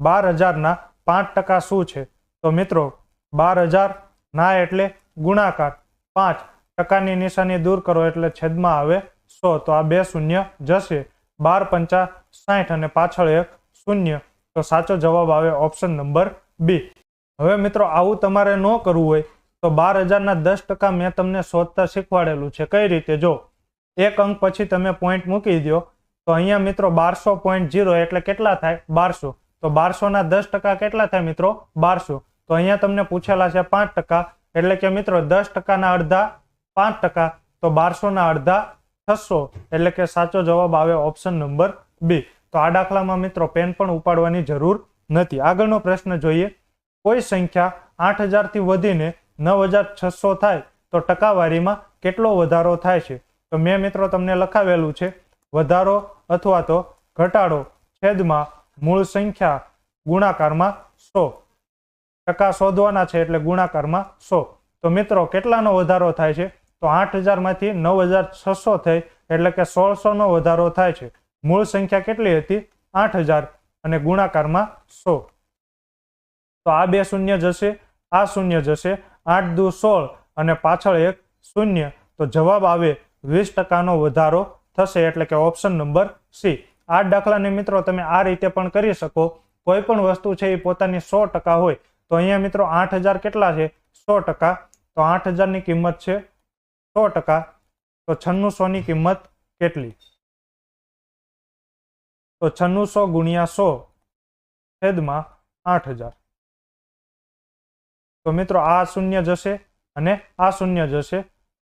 બાર હજારના પાંચ ટકા શું છે? તો મિત્રો, બાર હજાર ના એટલે ગુણાકાર પાંચ ટકાની નિશાની દૂર કરો એટલે છેદમાં આવે સો. તો આ બે શૂન્ય જશે. બાર પંચા સાઠ અને પાછળ એક શૂન્ય. તો સાચો જવાબ આવે ઓપ્શન નંબર બી. હવે મિત્રો, આવું તમારે ન કરવું હોય તો બાર હજારના દસ ટકા મેં તમને શોધતા શીખવાડેલું છે. કઈ રીતે? જો, એક અંક પછી તમે પોઈન્ટ મૂકી દો તો અહીંયા મિત્રો બારસો પોઈન્ટ જીરો એટલે કેટલા થાય? બારસો. તો બારસોના દસ ટકા કેટલા થાય મિત્રો? બારસો. તો અહીંયા તમને પૂછેલા છે પાંચ ટકા. એટલે કે મિત્રો, દસ ટકાના અડધા પાંચ ટકા. તો બારસોના અડધા છસો. એટલે કે સાચો જવાબ આવે ઓપ્શન નંબર બી. તો આ દાખલામાં મિત્રો પેન પણ ઉપાડવાની જરૂર નથી. આગળનો પ્રશ્ન જોઈએ. કોઈ સંખ્યા આઠ હજારથી વધીને નવ હજાર છસો થાય, તો ટકાવારીમાં કેટલો વધારો થાય છે? તો મેં મિત્રો તમને લખાવેલું છે. વધારો અથવા તો ઘટાડો છેદમાં મૂળ સંખ્યા ગુણાકારમાં સો. ટકા શોધવાના છે એટલે ગુણાકારમાં સો. તો મિત્રો, કેટલાનો વધારો થાય છે? તો આઠ હજારમાંથી નવ હજાર છસો થઈ, એટલે કે સોળસોનો વધારો થાય છે. મૂળ સંખ્યા કેટલી હતી? આઠ હજાર અને ગુણાકારમાં સો. તો આ બે શૂન્ય જશે, આ શૂન્ય જશે, આઠ દુ સોળ અને પાછળ એક શૂન્ય. તો જવાબ આવે વીસ ટકાનો વધારો થશે, એટલે કે ઓપ્શન નંબર સી. આ દાખલાને મિત્રો તમે આ રીતે પણ કરી શકો. કોઈ પણ વસ્તુ છે એ પોતાની સો ટકા હોય, તો અહીંયા મિત્રો આઠ હજાર કેટલા છે? સો ટકા. તો આઠ હજારની કિંમત છે સો ટકા. તો છન્નુસોની કિંમત કેટલી? તો છન્નુસો ગુણ્યા સો છેદમાં આઠ હજાર. તો મિત્રો આ શૂન્ય જશે અને આ શૂન્ય જશે.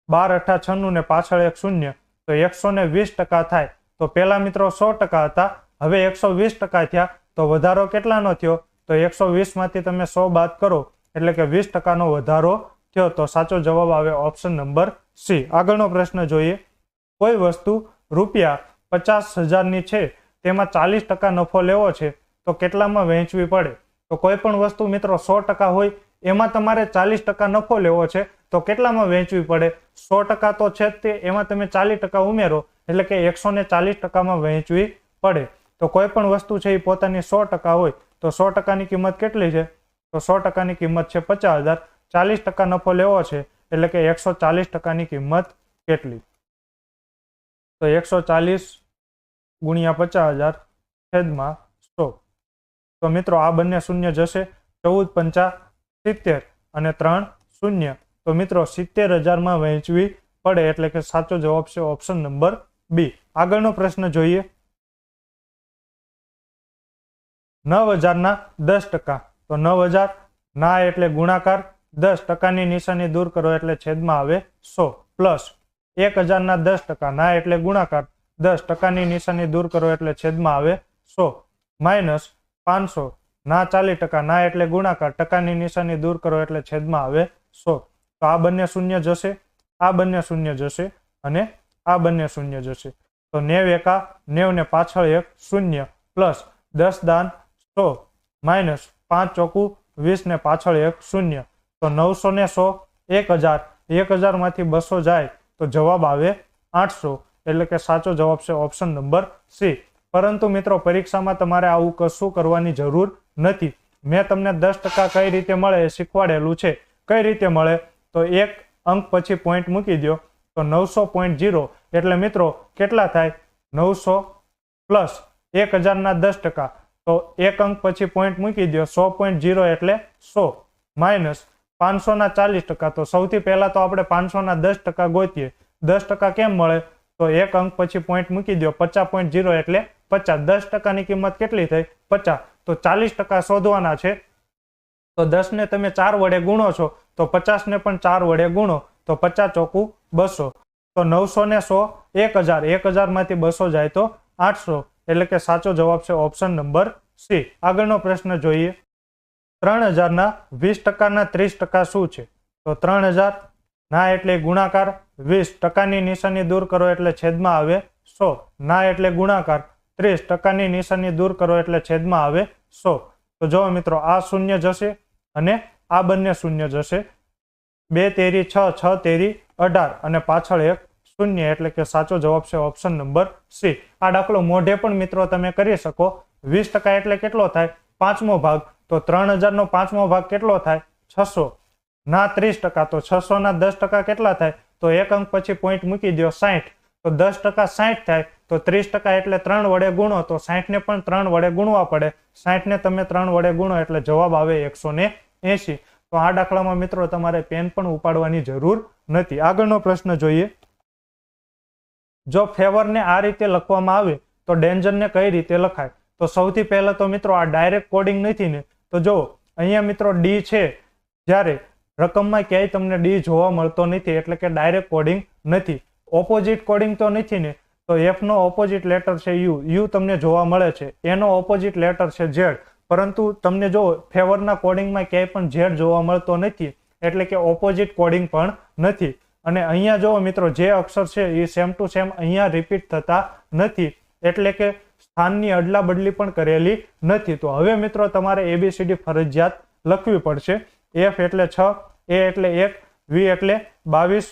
બાર અઠા છન્નું ને પાછળ એક શૂન્ય. તો એકસો વીસ ટકા થાય. તો પહેલાં મિત્રો સો ટકા હતા, હવે એકસો વીસ ટકા થયા, તો વધારો કેટલાનો થયો? તો એકસો વીસમાંથી તમે સો બાદ કરો, એટલે કે વીસ ટકાનો વધારો થયો. તો સાચો જવાબ આવે ઓપ્શન નંબર સી. આગળનો પ્રશ્ન જોઈએ. કોઈ વસ્તુ રૂપિયા પચાસ હજારની છે, તેમાં ચાલીસ ટકા નફો લેવો છે, તો કેટલામાં વહેંચવી પડે? તો કોઈ પણ વસ્તુ મિત્રો સો ટકા હોય, એમાં તમારે ચાલીસ ટકા નફો લેવો છે, તો કેટલામાં વહેંચવી પડે? સો ટકા તો છે તે, એમાં તમે ચાલીસ ટકા ઉમેરો એટલે કે એકસો ને ચાલીસ ટકામાં વહેંચવી પડે. તો કોઈ પણ વસ્તુ છે એ પોતાની સો ટકા હોય, તો સો ટકાની કિંમત કેટલી છે? તો સો ટકાની કિંમત છે પચાસ હજાર. ચાલીસ ટકા નફો લેવો છે, એટલે કે એકસો ચાલીસ ટકાની કિંમત કેટલી? તો એકસો ચાલીસ ગુણ્યા પચાસ હજાર છેદમાં સો. તો મિત્રો આ બંને શૂન્ય જશે. ચૌદ પંચા સિત્તેર અને ત્રણ શૂન્ય. તો મિત્રો સિત્તેર હજારમાં વહેંચવી પડે, એટલે કે સાચો જવાબ છે ઓપ્શન નંબર બી, આગળનો પ્રશ્ન જોઈએ. નવ હજારના દસ ટકા. તો નવ હજાર ના એટલે ગુણાકાર દસ ટકાની નિશાની દૂર કરો એટલે છેદમાં આવે સો. પ્લસ એક હજારના દસ ટકા ના એટલે ગુણાકાર દસ ટકાની નિશાની દૂર કરો એટલે છેદમાં આવે સો. માઇનસ પાંચસો ના ચાલીસ ટકા ના એટલે ગુણાકાર ટકાની નિશાની દૂર કરો એટલે છેદમાં આવે સો. તો આ બંને શૂન્ય જશે. આ બંને શૂન્ય જશે અને આ બંને શૂન્ય જશે તો નેવ એકા નેવ ને પાછળ એક, શૂન્ય, પ્લસ દસ દાન સો, માઇનસ પાંચ ચોકું વીસ ને પાછળ એક, શૂન્ય. તો નવસો ને સો, એક હજાર, એક હજારમાંથી બસો જાય તો જવાબ આવે આઠસો. એટલે કે સાચો જવાબ છે ઓપ્શન નંબર સી. પરંતુ મિત્રો, પરીક્ષામાં તમારે આવું કશું કરવાની જરૂર નથી. મેં તમને દસ ટકા કઈ રીતે મળે એ શીખવાડેલું છે. કઈ રીતે મળે? તો એક અંક પછી પોઈન્ટ મૂકી દો તો નવસો પોઈન્ટ જીરો એટલે મિત્રો, કેટલા થાય? નવસો પ્લસ એક હજારના દસ ટકા. તો એક અંક પછી પોઈન્ટ મૂકી દો સો પોઈન્ટ જીરો એટલે સો. માઇનસ પાંચસોના ચાલીસ ટકા. તો સૌથી પહેલા તો આપણે પાંચસોના દસ ટકા ગોતીએ. દસ ટકા કેમ મળે? તો એક અંક પછી પોઈન્ટ મૂકી દો પચાસ પોઈન્ટ જીરો એટલે પચાસ. દસ ટકાની કિંમત કેટલી થઈ? પચાસ. તો ચાલીસ ટકા શોધવાના છે. તો દસને તમે ચાર વડે ગુણો છો. તો પચાસને પણ ચાર વડે ગુણો. તો પચાસ ચોકું બસો. તો નવસો ને સો, એક હજાર. એક હજારમાંથી બસો જાય તો આઠસો. એટલે કે સાચો જવાબ છે ઓપ્શન નંબર સી. આગળનો પ્રશ્ન જોઈએ. ત્રણ હજારના વીસ ટકાના ત્રીસ ટકા શું છે? તો ત્રણ હજાર, ના એટલે ગુણાકાર. વીસ ટકાની નિશાની દૂર કરો એટલે છેદમાં આવે સો. ના એટલે ગુણાકાર. ત્રીસ ટકાની નિશાની દૂર કરો એટલે છેદમાં આવે સો. તો જો મિત્રો, આ શૂન્ય જશે અને આ બંને શૂન્ય જશે. બે તેરી છ છ તેરી અઢાર અને પાછળ એક શૂન્ય એટલે કે સાચો જવાબ છે ઓપ્શન નંબર સી આ દાખલો મોઢે પણ મિત્રો તમે કરી શકો. વીસ ટકા એટલે કેટલો થાય? પાંચમો ભાગ. તો ત્રણ હજારનો પાંચમો ભાગ કેટલો થાય? છસો. ના, ત્રીસ ટકા. તો છસો ના દસ ટકા કેટલા થાય? તો એક અંક પછી પોઈન્ટ મૂકી દો સાઠ તો દસ ટકા સાઠ થાય. તો ત્રીસ ટકા એટલે ત્રણ વડે ગુણો. તો સાઠ ને પણ ત્રણ વડે ગુણવા પડે. સાઠ ને તમે ત્રણ વડે ગુણો એટલે જવાબ આવે એકસો ને તો આ દાખલામાં મિત્રો તમારે પેન પણ ઉપાડવાની જરૂર નથી. આગળનો પ્રશ્ન જોઈએ. જો ફેવરને આ રીતે લખવામાં આવે, તો ડેન્જરને કઈ રીતે લખાય? તો સૌથી પહેલા તો મિત્રો આ ડાયરેક્ટ કોડિંગ નથી ને, તો જો અહીંયા મિત્રો ડી છે, જ્યારે રકમમાં ક્યાંય તમને ડી જોવા મળતો નથી, એટલે કે ડાયરેક્ટ કોડિંગ નથી. ઓપોઝિટ કોડિંગ તો નથી ને, તો એફનો ઓપોઝિટ લેટર છે યુ યુ તમને જોવા મળે છે. એનો ઓપોઝિટ લેટર છે ઝેડ પરંતુ તમને જો ફેવરના કોડિંગમાં ક્યાંય પણ ઝેડ જોવા મળતો નથી, એટલે કે ઓપોઝિટ કોડિંગ પણ નથી. અને અહીંયા જુઓ મિત્રો, જે અક્ષર છે એ સેમ ટુ સેમ અહીંયા રિપીટ થતા નથી. એટલે કે સ્થાનની અદલાબદલી પણ કરેલી નથી. તો હવે મિત્રો તમારે એબીસીડી ફરજિયાત લખવી પડશે. એફ એટલે છ એ એટલે એક વી એટલે બાવીસ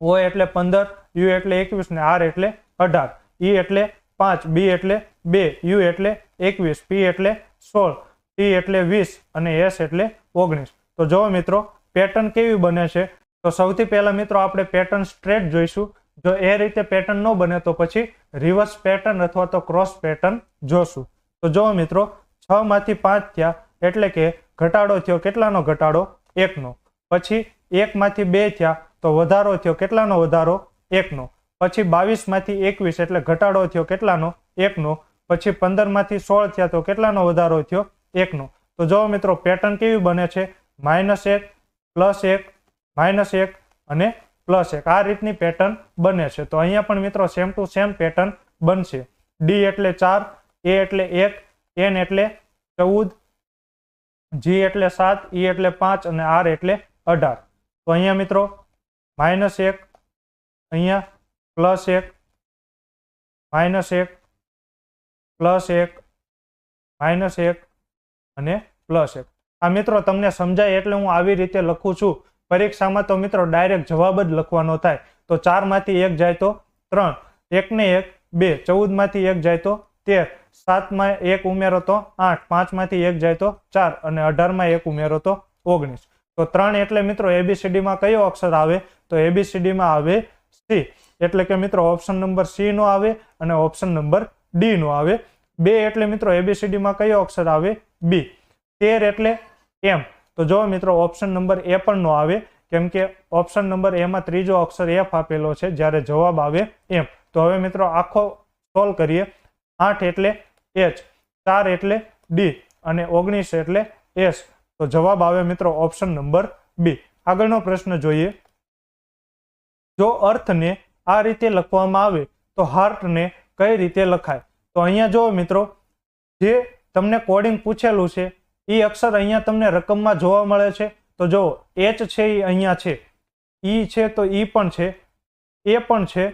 ઓ એટલે પંદર યુ એટલે એકવીસ ને આર એટલે અઢાર. ઈ એટલે પાંચ બી એટલે બે યુ એટલે એકવીસ પી એટલે સોળ ટી એટલે વીસ અને એસ એટલે ઓગણીસ. તો જો મિત્રો પેટર્ન કેવી બને છે? તો સૌથી પહેલા મિત્રો આપણે પેટર્ન સ્ટ્રેટ જોઈશું. જો એ રીતે પેટર્ન ન બને તો પછી રિવર્સ પેટર્ન અથવા તો ક્રોસ પેટર્ન જોશું. તો જો મિત્રો, છ માંથી પાંચ થયા એટલે કે ઘટાડો થયો કેટલાનો ઘટાડો? એકનો. પછી એકમાંથી બે થયા તો વધારો થયો કેટલાનો વધારો? એકનો. પછી બાવીસમાંથી એકવીસ એટલે ઘટાડો થયો કેટલાનો? એકનો. પછી પંદરમાંથી સોળ થયા તો કેટલાનો વધારો થયો? એકનો. તો જો મિત્રો પેટર્ન કેવી બને છે? માઇનસ એક પ્લસ એક માઇનસ એક અને પ્લસ એક. આ રીતની પેટર્ન બને છે. તો અહીંયા પણ મિત્રો સેમ ટુ સેમ પેટર્ન બનશે. ડી એટલે ચાર એ એટલે એક એન એટલે ચૌદ જી એટલે સાત ઈ એટલે પાંચ અને આર એટલે અઢાર. તો અહીંયા મિત્રો માઇનસ એક, અહીંયા પ્લસ એક માઇનસ એક, પ્લસ એક માઇનસ એક અને પ્લસ એક. આ મિત્રો તમને સમજાય એટલે હું આવી રીતે લખું છું. પરીક્ષામાં તો મિત્રો ડાયરેક્ટ જવાબ જ લખવાનો થાય. તો ચારમાંથી એક જાય તો ત્રણ એકને એક, બે ચૌદમાંથી એક જાય તો તેર સાતમાં એક ઉમેરો તો આઠ પાંચમાંથી એક જાય તો ચાર અને અઢારમાં એક ઉમેરો તો ઓગણીસ. તો ત્રણ એટલે મિત્રો એબીસીડીમાં કયો અક્ષર આવે? તો એબીસીડીમાં આવે સી એટલે કે મિત્રો ઓપ્શન નંબર સી નો આવે અને ઓપ્શન નંબર ડી નો આવે. બે એટલે મિત્રો એબીસીડીમાં કયો અક્ષર આવે? બી તેર એટલે એમ તો જો મિત્રો ઓપ્શન નંબર એ પણ નો આવે, કેમ કે ઓપ્શન નંબર એમાં ત્રીજો અક્ષર એફ આપેલો છે જ્યારે જવાબ આવે એમ તો હવે મિત્રો આખો સોલ્વ કરીએ. આઠ એટલે એચ ચાર એટલે ડી અને ઓગણીસ એટલે એસ તો જવાબ આવે મિત્રો ઓપ્શન નંબર બી આગળનો પ્રશ્ન જોઈએ. જો અર્થને આ રીતે લખવામાં આવે, તો હાર્ટને કઈ રીતે લખાય? તો અહીંયા જો મિત્રો, જે તમને કોડિંગ પૂછેલું છે એ અક્ષર અહીંયા તમને રકમમાં જોવા મળે છે. તો જો એચ છે એ અહીંયા છે. ઈ છે તો ઈ પણ છે. એ પણ છે.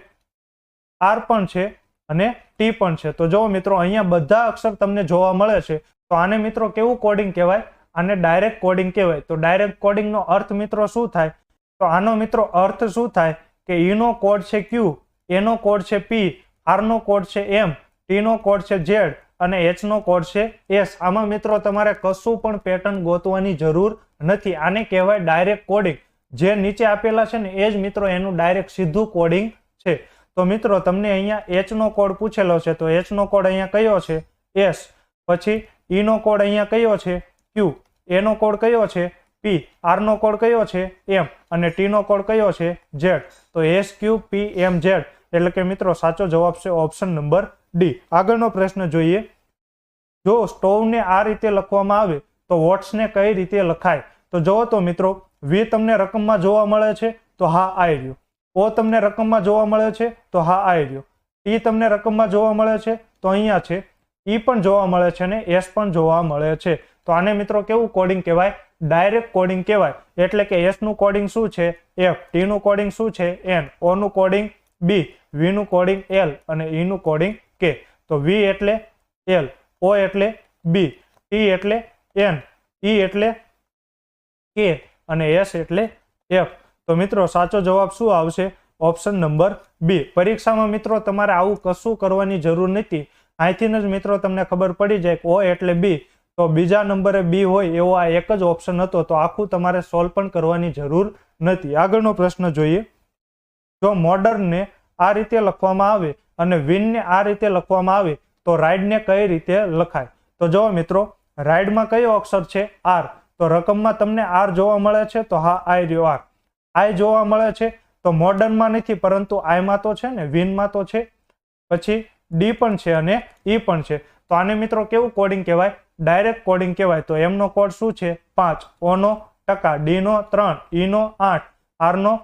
આર પણ છે અને ટી પણ છે. તો જો મિત્રો અહીંયા બધા અક્ષર તમને જોવા મળે છે, તો આને મિત્રો કેવું કોડિંગ કહેવાય? આને ડાયરેક્ટ કોડિંગ કહેવાય. તો ડાયરેક્ટ કોડિંગનો અર્થ મિત્રો શું થાય? તો આનો મિત્રો અર્થ શું થાય? કે ઈનો કોડ છે ક્યુ એનો કોડ છે પી આરનો કોડ છે એમ ટીનો કોડ છે ઝેડ અને એચનો કોડ છે. એસ આમાં મિત્રો તમારે કશું પણ પેટર્ન ગોતવાની જરૂર નથી. આને કહેવાય ડાયરેક્ટ કોડિંગ જે નીચે આપેલા છે ને, એ જ મિત્રો એનું ડાયરેક્ટ સીધું કોડિંગ છે. તો મિત્રો, તમને અહીંયા એચનો કોડ પૂછેલો છે, તો એચનો કોડ અહીંયા કયો છે? એસ પછી ઈનો કોડ અહીંયા કયો છે? ક્યુ એનો કોડ કયો છે? પી આરનો કોડ કયો છે? એમ અને ટીનો કોડ કયો છે? ઝેડ તો S Q P M Z એટલે કે મિત્રો, સાચો જવાબ છે ઓપ્શન નંબર ડી, આગળનો પ્રશ્ન જોઈએ. જો સ્ટોવને આ રીતે લખવામાં આવે, તો વોટ્સને કઈ રીતે લખાય? તો જુઓ તો મિત્રો, વી તમને રકમમાં જોવા મળે છે, તો હા, આઈ રહ્યો. ઓ તમને રકમમાં જોવા મળે છે, તો હા, આઈ રહ્યો. ટી તમને રકમમાં જોવા મળે છે, તો અહીંયા છે. ઈ પણ જોવા મળે છે અને એસ પણ જોવા મળે છે. તો આને મિત્રો કેવું કોડિંગ કહેવાય? ડાયરેક્ટ કોડિંગ કહેવાય. એટલે કે એસનું કોડિંગ શું છે? એફ ટી નું કોડિંગ શું છે? એન ઓ નું કોડિંગ બી વી નું કોડિંગ એલ અને ઈ નું કોડિંગ કે તો વી એટલે એલ ઓ એટલે બી ટી એટલે એન ઈ એટલે કે અને એસ એટલે એફ તો મિત્રો, સાચો જવાબ શું આવશે? ઓપ્શન નંબર બી પરીક્ષામાં મિત્રો, તમારે આવું કશું કરવાની જરૂર નથી. અહીંથી જ મિત્રો, તમને ખબર પડી જાય કે ઓ એટલે બી તો બીજા નંબરે બી હોય એવો આ એક જ ઓપ્શન હતો. તો આખું તમારે સોલ્વ પણ કરવાની જરૂર નથી. આગળનો પ્રશ્ન જોઈએ. જો મોડર્નને આ રીતે લખવામાં આવે અને વિનને આ રીતે લખવામાં આવે તો રાઇડને કઈ રીતે લખાય? તો જો મિત્રો રાઇડમાં કયો અક્ષર છે? આર તો રકમમાં તમને આર જોવા મળે છે, તો હા આઈ રહ્યો આર આઈ જોવા મળે છે, તો મોડર્નમાં નથી, પરંતુ આઈમાં તો છે ને વિનમાં તો છે. પછી ડી પણ છે અને ઈ પણ છે. તો આને મિત્રો કેવું કોડિંગ કહેવાય? ડાયરેક્ટ કોડિંગ કહેવાય. તો એમનો કોડ શું છે? પાંચ. ઓનો ટકા ડીનો ત્રણ ઈનો આઠ આરનો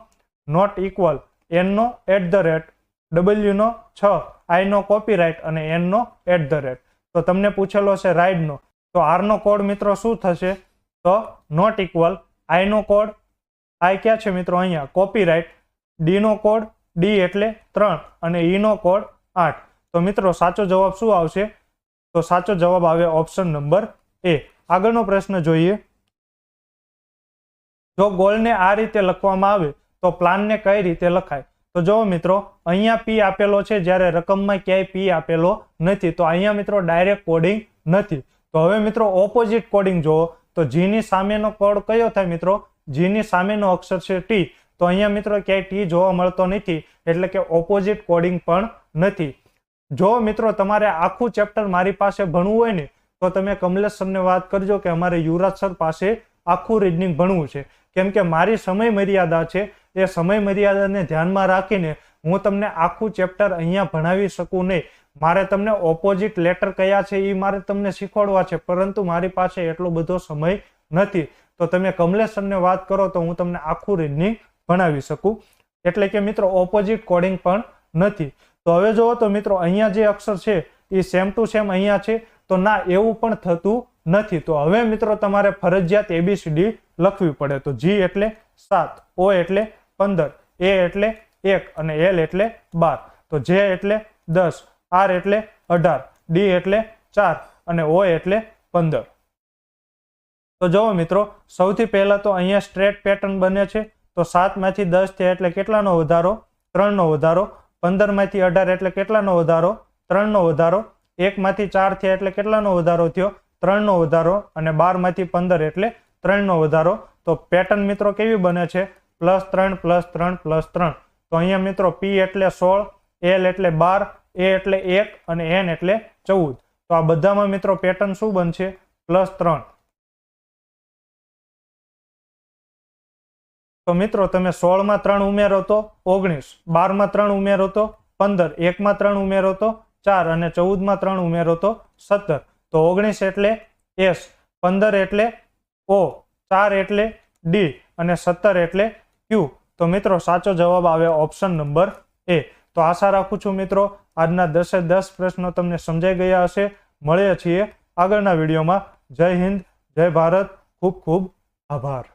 નોટ ઇક્વલ એનનો એટ ધ રેટ ડબલ્યુનો છ આઈનો કોપીરાઇટ અને એનનો એટ ધ રેટ તો તમને પૂછેલો છે રાઇડનો તો આરનો કોડ મિત્રો શું થશે? તો નોટ ઇક્વલ આઈનો કોડ આઈ ક્યાં છે મિત્રો? અહીંયા. કોપીરાઇટ ડીનો કોડ ડી એટલે ત્રણ અને ઈનો કોડ આઠ. તો મિત્રો, સાચો જવાબ શું આવશે? તો સાચો જવાબ આવે ઓપ્શન નંબર એ આગળનો પ્રશ્ન જોઈએ. જો ગોલને આ રીતે લખવામાં આવે, તો પ્લાનને કઈ રીતે લખાય? તો જુઓ મિત્રો, અહીંયા પી આપેલો છે, જ્યારે રકમમાં ક્યાંય પી આપેલો નથી, તો અહીંયા મિત્રો ડાયરેક્ટ કોડિંગ નથી. તો હવે મિત્રો ઓપોઝિટ કોડિંગ જુઓ તો જીની સામેનો કોડ કયો થાય મિત્રો? જીની સામેનો અક્ષર છે ટી તો અહીંયા મિત્રો ક્યાંય ટી જોવા મળતો નથી, એટલે કે ઓપોઝિટ કોડિંગ પણ નથી. જો મિત્રો તમારે આખું ચેપ્ટર મારી પાસે ભણવું હોય ને, તો તમે કમલેશ સરને વાત કરજો કે અમારે યુવરાજ સર પાસે આખું રીઝનિંગ ભણવું છે. કેમ કે મારી સમય મર્યાદા છે, એ સમય મર્યાદાને ધ્યાનમાં રાખીને હું તમને આખું ચેપ્ટર અહીંયા ભણાવી શકું નહીં. મારે તમને ઓપોઝિટ લેટર કયા છે એ મારે તમને શીખવાડવા છે, પરંતુ મારી પાસે એટલો બધો સમય નથી. તો તમે કમલેશ સરને વાત કરો તો હું તમને આખું રીડિંગ ભણાવી શકું. એટલે કે મિત્રો ઓપોઝિટ કોડિંગ પણ નથી. તો હવે જુઓ તો મિત્રો, અહીંયા જે અક્ષર છે એ સેમ ટુ સેમ અહીંયા છે. તો ના, એવું પણ થતું નથી. તો હવે મિત્રો તમારે ફરજિયાત એબીસીડી લખવી પડે. તો જી એટલે સાત ઓ એટલે પંદર એ એટલે એક અને એલ એટલે બાર. તો જે એટલે દસ આર એટલે અઢાર ડી એટલે ચાર અને ઓ એટલે પંદર. તો જુઓ મિત્રો, સૌથી પહેલા તો અહીંયા સ્ટ્રેટ પેટર્ન બને છે. તો સાતમાંથી દસ થયા એટલે કેટલાનો વધારો? ત્રણનો વધારો. પંદરમાંથી અઢાર એટલે કેટલાનો વધારો? ત્રણનો વધારો. એકમાંથી ચાર થયા એટલે કેટલાનો વધારો થયો? ત્રણનો વધારો અને બારમાંથી પંદર એટલે ત્રણનો વધારો. તો પેટર્ન મિત્રો કેવી બને છે? પ્લસ ત્રણ પ્લસ ત્રણ પ્લસ ત્રણ. તો અહીંયા મિત્રો પી એટલે સોળ એલ એટલે બાર એ એટલે એક અને એન એટલે ચૌદ. તો આ બધામાં મિત્રો પેટર્ન શું બનશે? પ્લસ ત્રણ. તો મિત્રો તમે સોળમાં ત્રણ ઉમેરો તો ઓગણીસ, બારમાં ત્રણ ઉમેરો તો પંદર, એકમાં ત્રણ ઉમેરો તો ચાર અને ચૌદમાં ત્રણ ઉમેરો તો સત્તર. તો ઓગણીસ એટલે એસ, પંદર એટલે ઓ, ચાર એટલે ડી અને સત્તર એટલે ક્યુ. તો મિત્રો, સાચો જવાબ આવે ઓપ્શન નંબર એ. તો આશા રાખું છું મિત્રો, આજના દસે દસ પ્રશ્નો તમને સમજાઈ ગયા હશે. મળીએ છીએ આગળના વિડીયોમાં. જય હિન્દ, જય ભારત. ખૂબ ખૂબ આભાર.